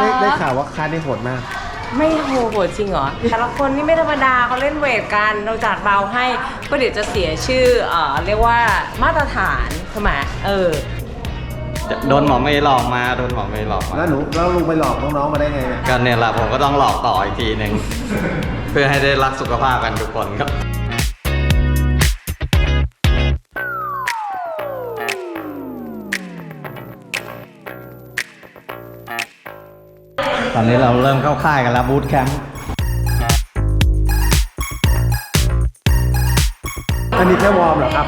ได้ได้ข่าวว่าคาร์ดนี่โหดมาก ไม่โหโหดจริงเหรอ แต่ละคนนี่ไม่ธรรมดาเขาเล่นเวทกันเราจัดเบาให้ก็เดี๋ยวจะเสียชื่อเอ่อเรียกว่ามาตรฐานใช่ไหมเออ โดนหมอเมย์หลอกมาโดนหมอเมย์หลอกมาแล้วหนูแล้วลุงไปหลอกน้องๆมาได้ไงเนี่ย ก็เนี่ยแหละผมก็ต้องหลอกต่ออีกทีหนึ่ง เพื่อให้ได้รักสุขภาพกันทุกคนครับ ตอนนี้เราเริ่มเข้าค่ายกันแล้วบูตแคมป์อันนี้แค่วอร์มเหรอครับ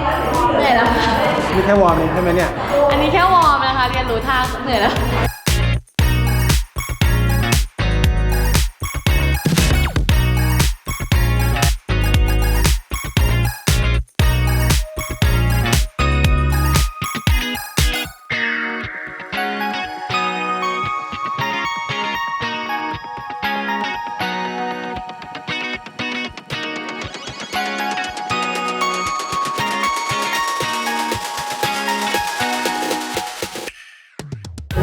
เหนื่อยแล้วค่ะนี่แค่วอร์มเองใช่ไหมเนี่ย อันนี้แค่วอร์มนะคะ เรียนรู้ท่าเหนื่อยแล้ว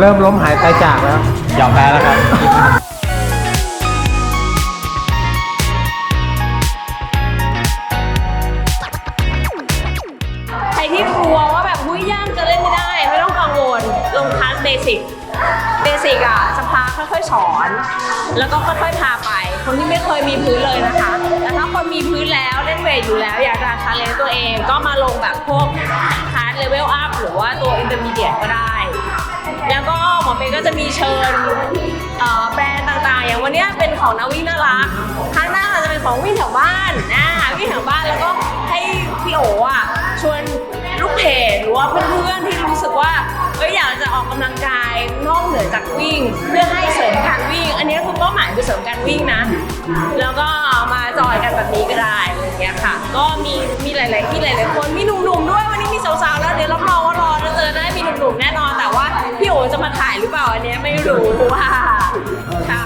เริ่มล้มหายตายจากแล้ว ยอมแพ้แล้วครับ ใครที่กลัวว่าแบบหุ้ยย่างจะเล่นไม่ได้ ไม่ต้องกังวลลงคลาสเบสิกเบสิกอะจะพาค่อยๆสอน แล้วก็ค่อยๆพาไป คนที่ไม่เคยมีพื้นเลยนะคะ แต่ถ้าคนมีพื้นแล้วเล่นเวทอยู่แล้ว อยากจะชาเลนจ์ตัวเองก็มาลงแบบพวกคลาสเลเวลอัพหรือว่าตัวอินเตอร์มีเดียก็ได้แล้วก็หมอ เชิญแบรนด์ต่างๆ อย่างวันนี้เป็นของนาวิน่ารักข้างหน้าจะเป็นของวิ่งแถวบ้านนะวิ่งแถวบ้านแล้วก็ให้พี่โออะชวนลูกเพจหรือว่าเพื่อนๆที่รู้สึกว่าเอ้ยอยากจะออกกำลังกายนอกเหนือจากวิ่ง เพื่อให้เสริมการวิ่ง อันนี้คือเป้าหมายคือเสริมการวิ่งนะ แล้วก็มาจอยกันแบบนี้ก็ได้อะไรอย่างเงี้ยค่ะ ก็มีมีหลายๆที่หลายๆคนมีหนุ่มๆด้วยวันนี้มีสาวๆแล้วเดี๋ยวรับรองว่ารอเราเจอได้มีหนุ่มๆแน่นอน จะมาถ่ายหรือเปล่าอันเนี้ยไม่รู้ว่าค่ะ